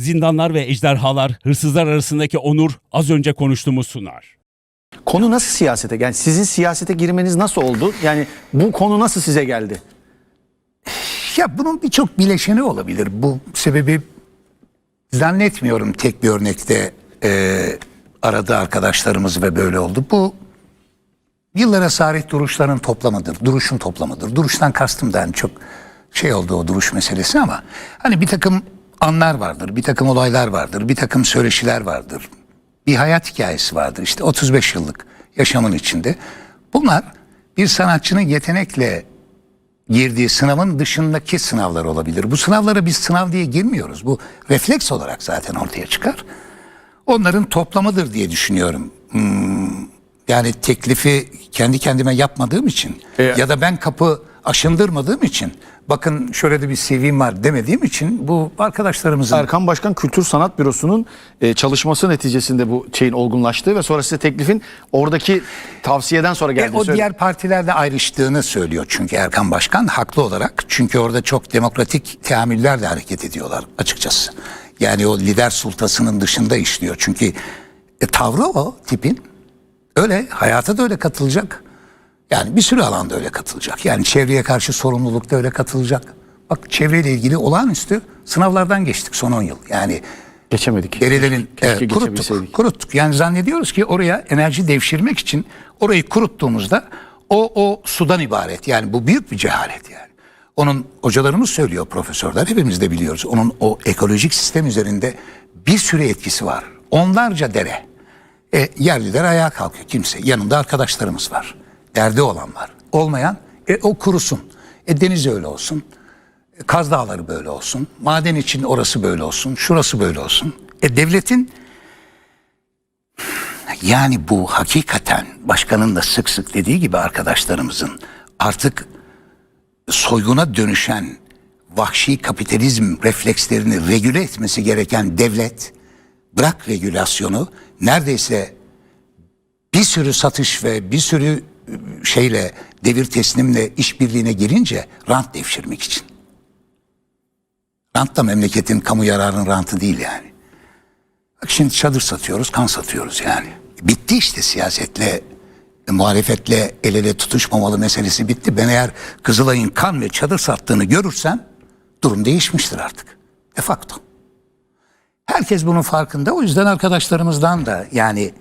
Zindanlar ve ejderhalar, hırsızlar arasındaki onur az önce konuştuğumuz sunar. Konu nasıl siyasete? Yani sizin siyasete girmeniz nasıl oldu? Yani bu konu nasıl size geldi? Ya bunun birçok bileşeni olabilir. Bu sebebi zannetmiyorum tek bir örnekte e, aradı arkadaşlarımız ve böyle oldu. Bu yıllara sahip duruşların toplamıdır. Duruşun toplamıdır. Duruştan kastım da hani çok şey oldu o duruş meselesi ama hani bir takım anlar vardır, bir takım olaylar vardır, bir takım söyleşiler vardır. Bir hayat hikayesi vardır işte 35 yıllık yaşamın içinde. Bunlar bir sanatçının yetenekle girdiği sınavın dışındaki sınavlar olabilir. Bu sınavlara biz sınav diye girmiyoruz. Bu refleks olarak zaten ortaya çıkar. Onların toplamıdır diye düşünüyorum. Hmm, yani teklifi kendi kendime yapmadığım için E- ya da ben kapı aşındırmadığım için bakın şöyle de bir CV'm var demediğim için bu arkadaşlarımızın Erkan Başkan Kültür Sanat Bürosu'nun e, çalışması neticesinde bu şeyin olgunlaştığı ve sonra size teklifin oradaki tavsiyeden sonra E, geldiğini o söyledi. diğer partilerle ayrıştığını söylüyor çünkü Erkan Başkan haklı olarak. Çünkü orada çok demokratik teamüllerle hareket ediyorlar açıkçası. Yani o lider sultasının dışında işliyor. Çünkü e, tavrı o tipin. Öyle hayata da öyle katılacak. Yani bir sürü alanda öyle katılacak. Yani çevreye karşı sorumlulukta öyle katılacak. Bak çevreyle ilgili olağanüstü sınavlardan geçtik son 10 yıl. Yani Geçemedik. Derilerin evet, kuruttuk, kuruttuk. Yani zannediyoruz ki oraya enerji devşirmek için orayı kuruttuğumuzda o o sudan ibaret. Yani bu büyük bir cehalet yani. Onun hocalarımız söylüyor profesörler hepimiz de biliyoruz. Onun o ekolojik sistem üzerinde bir sürü etkisi var. Onlarca dere. E, yerliler ayağa kalkıyor kimse. Yanında arkadaşlarımız var. Derdi olan var. Olmayan e, o kurusun. E, deniz öyle olsun. E, Kaz Dağları böyle olsun. Maden için orası böyle olsun. Şurası böyle olsun. E devletin yani bu hakikaten başkanın da sık sık dediği gibi arkadaşlarımızın artık soyguna dönüşen vahşi kapitalizm reflekslerini regüle etmesi gereken devlet bırak regülasyonu neredeyse bir sürü satış ve bir sürü şeyle devir teslimle işbirliğine girince rant devşirmek için. Rant da memleketin kamu yararının rantı değil yani. Bak şimdi çadır satıyoruz, kan satıyoruz yani. Bitti işte siyasetle, e, muhalefetle el ele tutuşmamalı meselesi bitti. Ben eğer Kızılay'ın kan ve çadır sattığını görürsem durum değişmiştir artık. De facto. Herkes bunun farkında. O yüzden arkadaşlarımızdan da yani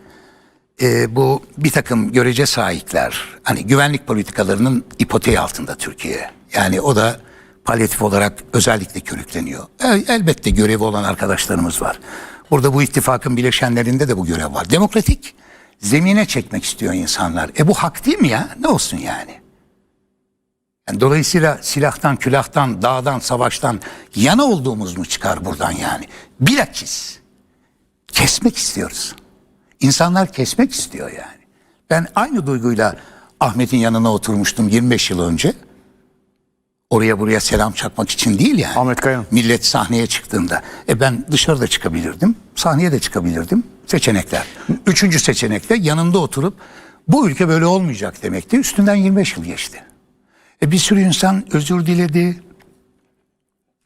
e, bu bir takım görece sahipler hani güvenlik politikalarının ipoteği altında Türkiye. Yani o da palyatif olarak özellikle körükleniyor. El- elbette görevi olan arkadaşlarımız var. Burada bu ittifakın bileşenlerinde de bu görev var. Demokratik zemine çekmek istiyor insanlar. E bu hak değil mi ya? Ne olsun yani? Yani dolayısıyla silahtan, külahtan, dağdan, savaştan yana olduğumuz mu çıkar buradan yani? Bilakis kesmek istiyoruz. İnsanlar kesmek istiyor yani. Ben aynı duyguyla Ahmet'in yanına oturmuştum 25 yıl önce. Oraya buraya selam çakmak için değil yani. Ahmet Kaya'nın. Millet sahneye çıktığında. E ben dışarıda çıkabilirdim. Sahneye de çıkabilirdim. Seçenekler. Üçüncü seçenekte yanında oturup bu ülke böyle olmayacak demekti. Üstünden 25 yıl geçti. E bir sürü insan özür diledi.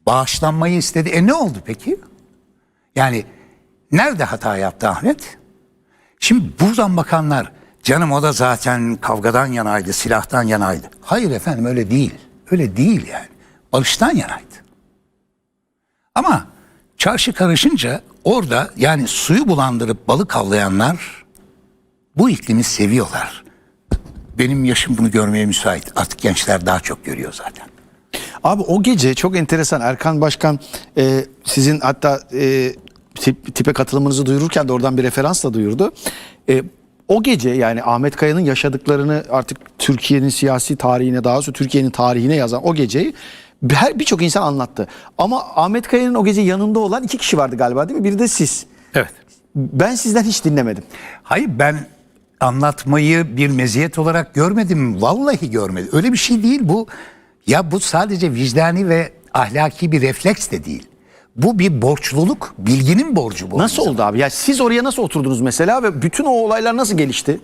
Bağışlanmayı istedi. E ne oldu peki? Yani nerede hata yaptı Ahmet? Şimdi buradan bakanlar canım o da zaten kavgadan yanaydı, silahtan yanaydı. Hayır efendim öyle değil. Öyle değil yani. Barıştan yanaydı. Ama çarşı karışınca orada yani suyu bulandırıp balık avlayanlar bu iklimi seviyorlar. Benim yaşım bunu görmeye müsait. Artık gençler daha çok görüyor zaten. Abi o gece çok enteresan Erkan Başkan e, sizin hatta e, tip- tipe katılımınızı duyururken de oradan bir referansla duyurdu. E, o gece yani Ahmet Kaya'nın yaşadıklarını artık Türkiye'nin siyasi tarihine daha doğrusu Türkiye'nin tarihine yazan o geceyi her birçok insan anlattı. Ama Ahmet Kaya'nın o gece yanında olan iki kişi vardı galiba değil mi? Biri de siz. Evet. Ben sizden hiç dinlemedim. Hayır ben anlatmayı bir meziyet olarak görmedim. Vallahi görmedim. Öyle bir şey değil bu. Ya bu sadece vicdani ve ahlaki bir refleks de değil. Bu bir borçluluk. Bilginin borcu bu. Nasıl oldu abi? Ya siz oraya nasıl oturdunuz mesela ve bütün o olaylar nasıl gelişti?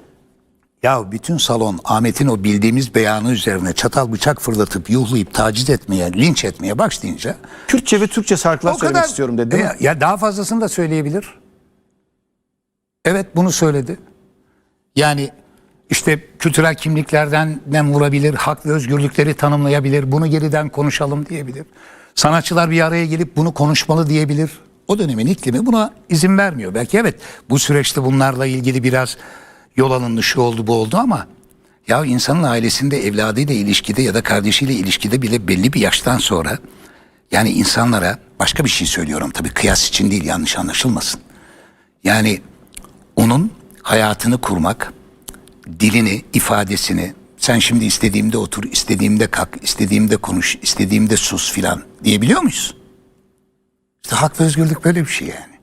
Ya bütün salon Ahmet'in o bildiğimiz beyanı üzerine çatal bıçak fırlatıp yuhlayıp taciz etmeye, linç etmeye başlayınca Kürtçe ve Türkçe şarkılar söylemek kadar istiyorum dedi değil mi? ya, ya daha fazlasını da söyleyebilir. Evet bunu söyledi. Yani işte kültürel kimliklerden nem vurabilir, hak ve özgürlükleri tanımlayabilir, bunu geriden konuşalım diyebilir. Sanatçılar bir araya gelip bunu konuşmalı diyebilir. O dönemin iklimi buna izin vermiyor. Belki evet bu süreçte bunlarla ilgili biraz yol alındı, şu oldu bu oldu ama ya insanın ailesinde evladıyla ilişkide ya da kardeşiyle ilişkide bile belli bir yaştan sonra yani insanlara başka bir şey söylüyorum tabii kıyas için değil yanlış anlaşılmasın. Yani onun hayatını kurmak, dilini, ifadesini sen şimdi istediğimde otur, istediğimde kalk, istediğimde konuş, istediğimde sus filan diyebiliyor muyuz? İşte hak ve özgürlük böyle bir şey yani.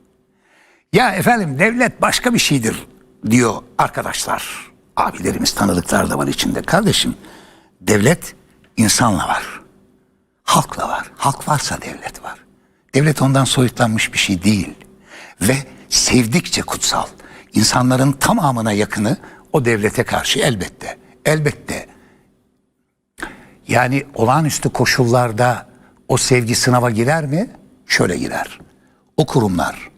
Ya efendim devlet başka bir şeydir diyor arkadaşlar. Abilerimiz tanıdıklar da var içinde. Kardeşim devlet insanla var. Halkla var. Halk varsa devlet var. Devlet ondan soyutlanmış bir şey değil. Ve sevdikçe kutsal. İnsanların tamamına yakını o devlete karşı elbette. Elbette. Yani olağanüstü koşullarda o sevgi sınava girer mi? Şöyle girer. O kurumlar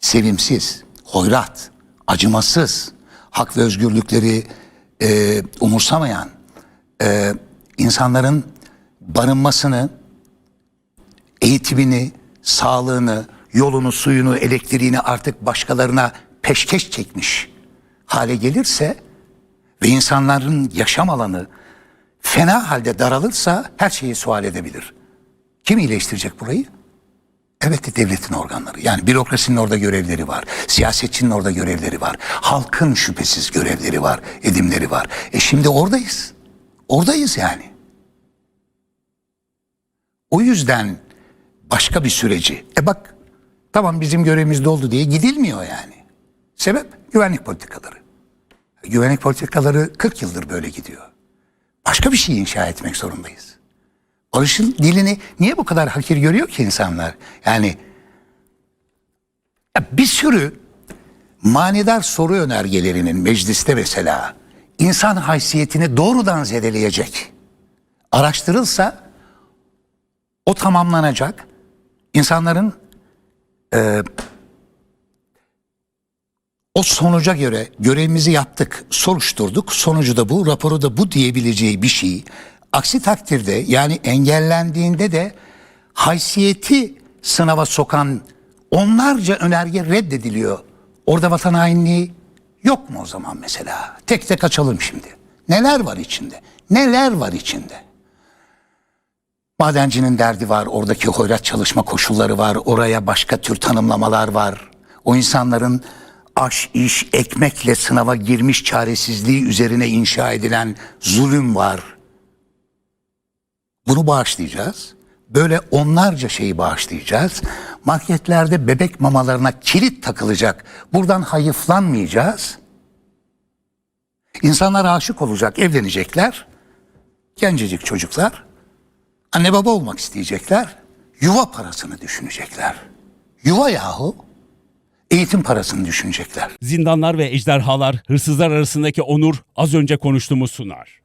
sevimsiz, hoyrat, acımasız, hak ve özgürlükleri e, umursamayan, e, insanların barınmasını, eğitimini, sağlığını, yolunu, suyunu, elektriğini artık başkalarına peşkeş çekmiş hale gelirse ve insanların yaşam alanı fena halde daralırsa her şeyi sual edebilir. Kim iyileştirecek burayı? Evet devletin organları. Yani bürokrasinin orada görevleri var. Siyasetçinin orada görevleri var. Halkın şüphesiz görevleri var, edimleri var. E şimdi oradayız. Oradayız yani. O yüzden başka bir süreci. E bak tamam bizim görevimizde oldu diye gidilmiyor yani. Sebep güvenlik politikaları. Güvenlik politikaları 40 yıldır böyle gidiyor. Başka bir şey inşa etmek zorundayız. Barış'ın dilini niye bu kadar hakir görüyor ki insanlar? Yani ya bir sürü manidar soru önergelerinin mecliste mesela insan haysiyetini doğrudan zedeleyecek. Araştırılsa o tamamlanacak. İnsanların e, o sonuca göre görevimizi yaptık, soruşturduk, sonucu da bu, raporu da bu diyebileceği bir şey. Aksi takdirde yani engellendiğinde de haysiyeti sınava sokan onlarca önerge reddediliyor. Orada vatan hainliği yok mu o zaman mesela? Tek tek açalım şimdi. Neler var içinde? Neler var içinde? Madencinin derdi var, oradaki hoyrat çalışma koşulları var, oraya başka tür tanımlamalar var. O insanların aş, iş, ekmekle sınava girmiş çaresizliği üzerine inşa edilen zulüm var. Bunu bağışlayacağız. Böyle onlarca şeyi bağışlayacağız. Marketlerde bebek mamalarına kilit takılacak. Buradan hayıflanmayacağız. İnsanlar aşık olacak, evlenecekler. Gencecik çocuklar anne baba olmak isteyecekler. Yuva parasını düşünecekler. Yuva yahu. Eğitim parasını düşünecekler. Zindanlar ve ejderhalar hırsızlar arasındaki onur az önce konuştuğumuz sunar.